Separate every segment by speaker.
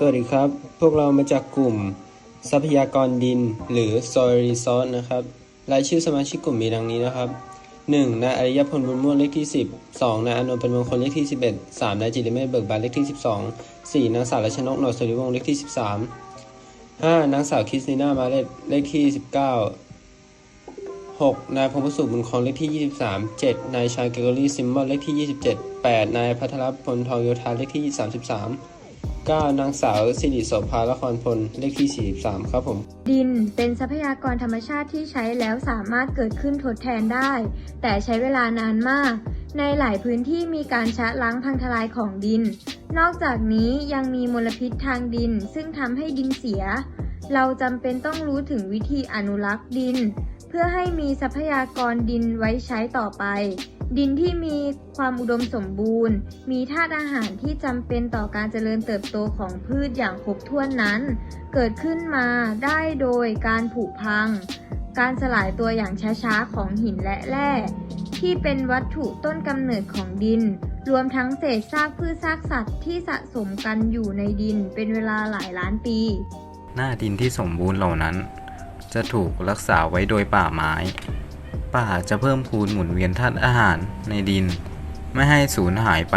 Speaker 1: สวัสดีครับ พวกเรามาจากกลุ่ม ทรัพยากรดิน หรือ Soil Resource นะครับ รายชื่อสมาชิกกลุ่มมีดังนี้นะครับ 1. นายอริยพลบุญม่วงเลขที่ 10 2. นายอนนท์เป็นมงคลเลขที่ 11 3. นายจิริเมธเบิกบานเลขที่ 12 4. นางสาวรัชนกหนอสุริวงศ์เลขที่ 13 5. นางสาวคริสติน่ามาเลตเลขที่ 19 6. นายพงศสุบุญคองเลขที่ 23 7. นายชายเกรกอรี่ซิมบอลเลขที่ 27 8. นายพัทรพลทองโยธาเลขที่ 33 9. นางสาวสิริโสภาละครพล เลขที่ 43 ครับผม
Speaker 2: ดินเป็นทรัพยากรธรรมชาติที่ใช้แล้วสามารถเกิดขึ้นทดแทนได้ แต่ใช้เวลานานมาก ในหลายพื้นที่มีการชะล้างพังทลายของดิน นอกจากนี้ยังมีมลพิษทางดิน ซึ่งทำให้ดินเสีย เราจำเป็นต้องรู้ถึงวิธีอนุรักษ์ดิน เพื่อให้มีทรัพยากรดินไว้ใช้ต่อไป ดินที่มีความอุดมสมบูรณ์ มีธาตุอาหารที่จำเป็นต่อการเจริญเติบโตของพืชอย่างครบถ้วนนั้น เกิดขึ้นมาได้โดยการผุพัง การสลายตัวอย่างช้าๆของหินและแร่ ที่เป็นวัตถุต้นกำเนิดของดิน รวมทั้งเศษซากพืชซากสัตว์ที่สะสมกันอยู่ในดินเป็นเวลาหลายล้านปี
Speaker 3: หน้าดินที่สมบูรณ์เหล่านั้น จะถูกรักษาไว้โดยป่าไม้ ป่าจะเพิ่มพูนหมุนเวียนธาตุอาหารในดิน ไม่ให้สูญหายไป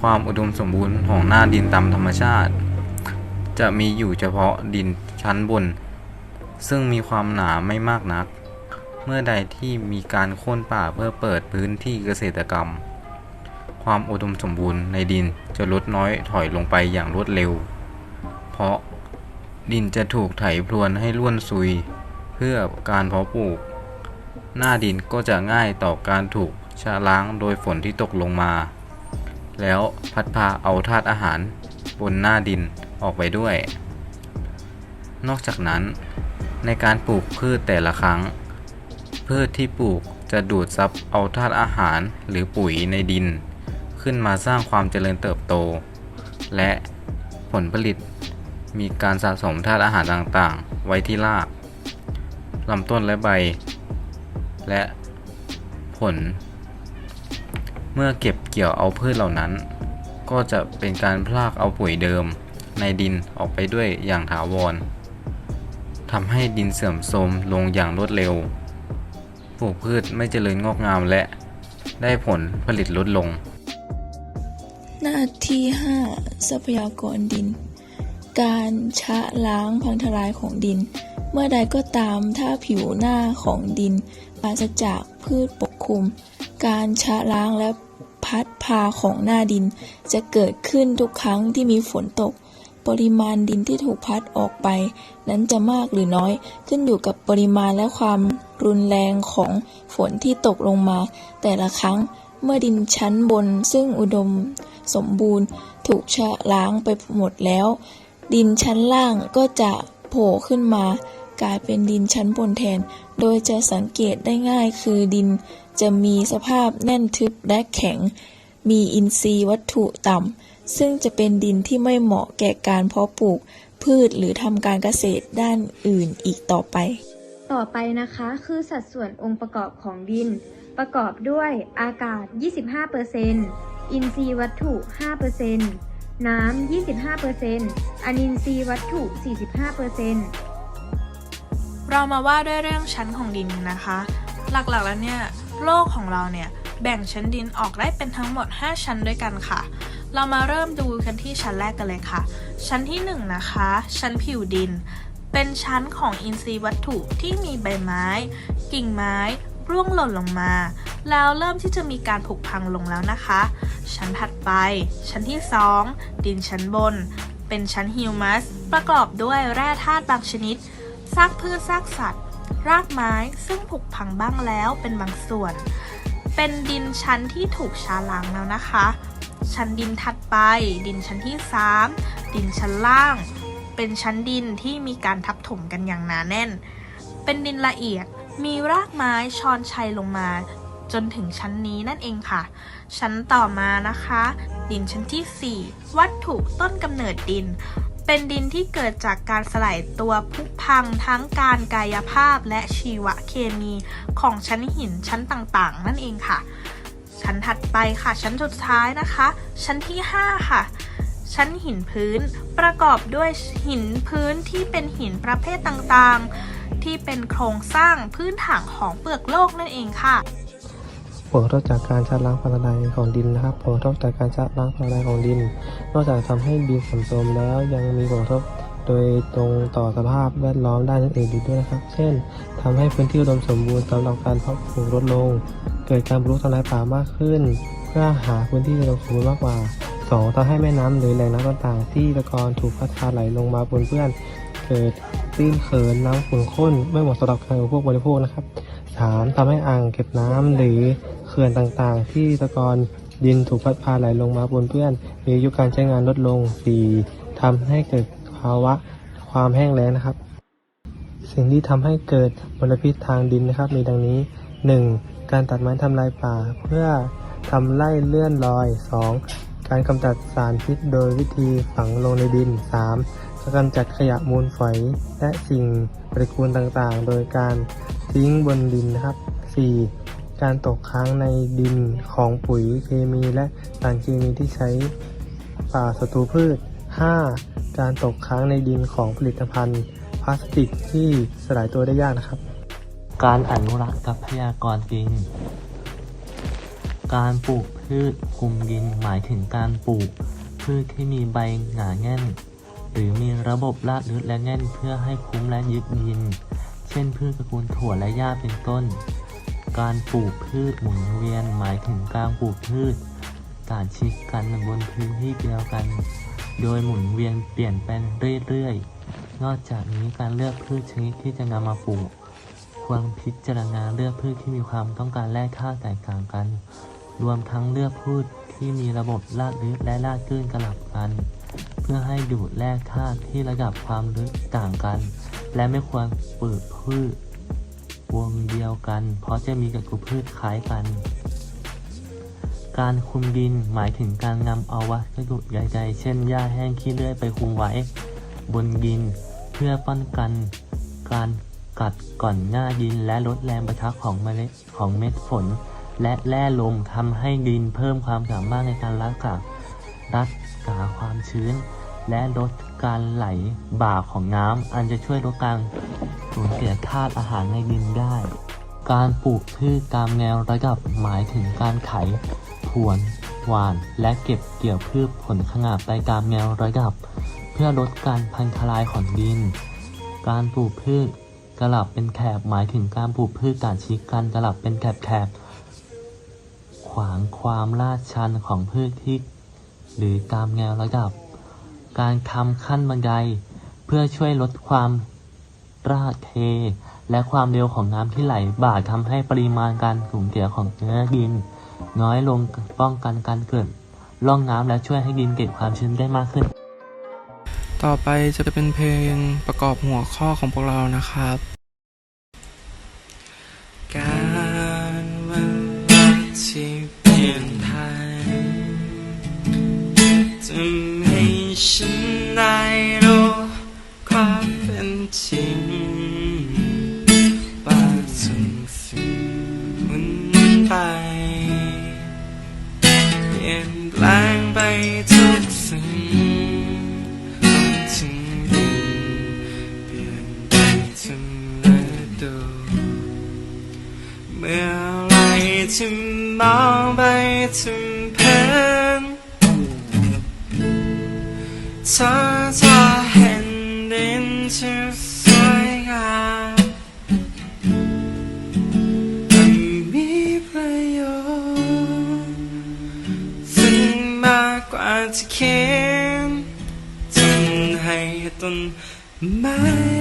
Speaker 3: ความอุดมสมบูรณ์ของหน้าดินตามธรรมชาติ จะมีอยู่เฉพาะดินชั้นบน ซึ่งมีความหนาไม่มากนัก เมื่อใดที่มีการโค่นป่าเพื่อเปิดพื้นที่เกษตรกรรม ความอุดมสมบูรณ์ในดินจะลดน้อยถอยลงไปอย่างรวดเร็ว เพราะดินจะถูกไถพรวนให้ล้วนซุย เพื่อการเพาะปลูก หน้าดินก็จะง่ายต่อการถูกชะล้างโดยฝนที่ตกลงมา แล้วพัดพาเอาธาตุอาหารบนหน้าดินออกไปด้วย นอกจากนั้น ในการปลูกพืชแต่ละครั้ง พืชที่ปลูกจะดูดซับเอาธาตุอาหารหรือปุ๋ยในดิน ขึ้นมาสร้างความเจริญเติบโต และผลผลิตมีการสะสมธาตุอาหารต่างๆ ไว้ที่รากลำต้นและใบ และผล เมื่อเก็บเกี่ยวเอาพืชเหล่านั้น ก็จะเป็นการพลากเอาปุ๋ยเดิมในดินออกไปด้วยอย่างถาวรทำให้ดินเสื่อมโทรมลงอย่างรวดเร็ว ปลูกพืชไม่เจริญงอกงามและได้ผลผลิตลดลง
Speaker 4: หน้าที่ 5 ทรัพยากรดิน การชะล้างพังทลายของดิน เมื่อใดก็ตามถ้าผิวหน้าของดิน ปราศจากพืชปกคลุม การชะล้างและพัดพาของหน้าดิน จะเกิดขึ้นทุกครั้งที่มีฝนตก ปริมาณดินที่ถูกพัดออกไป นั้นจะมากหรือน้อยขึ้นอยู่กับปริมาณและความรุนแรงของฝนที่ตกลงมา แต่ละครั้งเมื่อดินชั้นบนซึ่งอุดมสมบูรณ์ถูกชะล้างไปหมดแล้ว ดินชั้นล่างก็จะโผล่ขึ้นมา กลายเป็นดินชั้นบนแทน โดยจะสังเกตได้ง่ายคือดินจะมีสภาพแน่นทึบและแข็ง มีอินทรีย์วัตถุต่ำ ซึ่งจะเป็นดินที่ไม่เหมาะแก่การเพาะปลูก พืชหรือทำการเกษตรด้านอื่นอีกต่อไป
Speaker 2: ต่อไปนะคะคือสัดส่วนองค์ประกอบของดิน ประกอบด้วยอากาศ 25%อินทรีย์วัตถุ 5%น้ำ 25%อนินทรีย์วัตถุ 45%
Speaker 5: เรามาว่าด้วยเรื่องชั้นของดินกันนะคะ หลักๆแล้วเนี่ยโลกของเราเนี่ยแบ่งชั้นดินออกได้เป็นทั้งหมด 5 ชั้นด้วยกันค่ะ เรามาเริ่มดูกันที่ชั้นแรกกันเลยค่ะ ชั้นที่ 1 นะคะ ชั้นผิวดิน เป็นชั้นของอินทรีย์วัตถุที่มีใบไม้ กิ่งไม้ร่วงหล่นลงมา แล้วเริ่มที่จะมีการผุพังลงแล้วนะคะ ชั้นถัดไป ชั้นที่ 2 ดินชั้นบน เป็นชั้นฮิวมัสประกอบด้วยแร่ธาตุบางชนิด ซากพืชซากสัตว์ รากไม้ซึ่งผุพังบ้างแล้วเป็นบางส่วน เป็นดินชั้นที่ถูกชาล้างแล้วนะคะ ชั้นดินถัดไป ดินชั้นที่ 3 ดินชั้นล่าง เป็นชั้นดินที่มีการทับถมกันอย่างหนาแน่น เป็นดินละเอียดมีรากไม้ชอนชัยลงมาจนถึงชั้นนี้นั่นเองค่ะ ชั้นต่อมานะคะ ดินชั้นทีสี่4 วัตถุต้นกำเนิดดิน เป็นดินที่เกิดจากการสลายตัวพุพังทั้งการกายภาพและชีวเคมีของชั้นหินชั้นต่างๆ นั่นเองค่ะ ชั้นถัดไปค่ะ ชั้นสุดท้ายนะคะ ชั้นที่ 5 ค่ะ ชั้นหินพื้นประกอบด้วยหินพื้นที่เป็นหินประเภทต่างๆ ที่เป็นโครงสร้างพื้นฐานของเปลือกโลกนั่นเองค่ะ
Speaker 6: ผลกระทบจากการชะล้างพลังงานของดินนะครับ ผลกระทบจากการชะล้างพลังงานของดิน นอกจากทำให้ดินสื่อมโทรมแล้วยังมีผลกระทบโดยตรงต่อสภาพแวดล้อมด้านอื่นๆอีกด้วยนะครับ เช่นทำให้พื้นที่อุดมสมบูรณ์สำหรับการเพาะปลูกลดลง เกิดการบุกรุกทำลายป่ามากขึ้น เพื่อหาพื้นที่อุดมสมบูรณ์มากกว่า 2. ทำให้แม่น้ำหรือแหล่งน้ำต่างๆ ที่ตะกอนถูกพัดพาไหลลงมาปนเปื้อน เกิดตื้นเขินน้ำขุ่นข้นไม่เหมาะสำหรับการอุปโภคบริโภคนะครับ 3. ทำให้อ่างเก็บน้ำหรือ ขื่อนต่างๆ ที่ตะกอนดินถูกพัดพาไหลลงมาปนเปื้อน มีอายุการใช้งานลดลง 4. ทำให้เกิดภาวะความแห้งแล้งนะครับ สิ่งที่ทำให้เกิดมลพิษทางดินนะครับ มีดังนี้ 1. การตัดไม้ทำลายป่าเพื่อทำไร่เลื่อนลอย 2. การกำจัดสารพิษโดยวิธีฝังลงในดิน 3. การกำจัดขยะมูลฝอยและสิ่งปฏิกูลต่างๆ โดยการทิ้งบนดินนะครับ 4. การตกค้างในดินของปุ๋ยเคมีและสารเคมีที่ใช้ป่าศัตรูพืช 5. การตกค้างในดินของผลิตภัณฑ์พลาสติกที่สลายตัวได้ยากนะครับ
Speaker 7: การอนุรักษ์ทรัพยากรดิน การปลูกพืชคุมดินหมายถึงการปลูก พืชที่มีใบหนาแน่น หรือมีระบบรากลึกและแน่นเพื่อให้คุ้มและยึดดิน เช่นพืชตระกูลถั่วและหญ้าเป็นต้น การปลูกพืชหมุนเวียนหมายถึงการปลูกพืชการชิดกันบนพื้นที่เดียวกัน โดยหมุนเวียนเปลี่ยนแปลงเรื่อยๆ นอกจากนี้การเลือกพืชชนิดที่จะนำมาปลูก ควรพิจารณาเลือกพืชที่มีความต้องการแร่ธาตุแตกต่างกัน รวมทั้งเลือกพืชที่มีระบบรากลึกและรากตื้นกลับกัน เพื่อให้ดูดแร่ธาตุที่ระดับความลึกต่างกัน และไม่ควรปลูกพืช วงเดียวกัน เพราะจะมีกับกลุ่มพืชคล้ายกัน การคุมดินหมายถึงการนำเอาวัสดุใหญ่ๆเช่นหญ้าแห้งขี้เลื่อยไปคุมไว้ บนดินเพื่อป้องกัน การกัดก่อนหน้าดินและลดแรงประทะของเมล็ดของเม็ดฝน และแร่ลมทำให้ดินเพิ่มความสามารถในการรักษารักษาความชื้น และลดการไหลบ่าของน้ำอันจะช่วยลดการ สูญเสียธาตุอาหารในดินได้ การปลูกพืชตามแนวระดับหมายถึงการไถพวน หวาน และเก็บเกี่ยวพืชผลขนาดไปตามแนวระดับ เพื่อลดการพังทลายของดิน การปลูกพืชกลับเป็นแถบหมายถึงการปลูกพืชการชี้กันกลับเป็นแถบแถบขวางความลาดชันของพืชที่ หรือตามแนวระดับ การทำขั้นบันไดเพื่อช่วยลดความ ราดเท และความเร็วของน้ำที่ไหลบ่าทำให้ปริมาณการสูญเสียของเนื้อดิน น้อยลงป้องกันการเกิดร่องน้ำและช่วยให้ดินเก็บความชื้นได้มากขึ้น
Speaker 8: ต่อไปจะเป็นเพลงประกอบหัวข้อของพวกเรานะครับ การวันที่เปลี่ยนผ่านจะให้ฉัน ที่มองไปถึงเพนเธอจะเห็นดินที่สวยงามมันมีประโยชน์สิ่งมากกว่าที่คิดทำให้ต้นไม้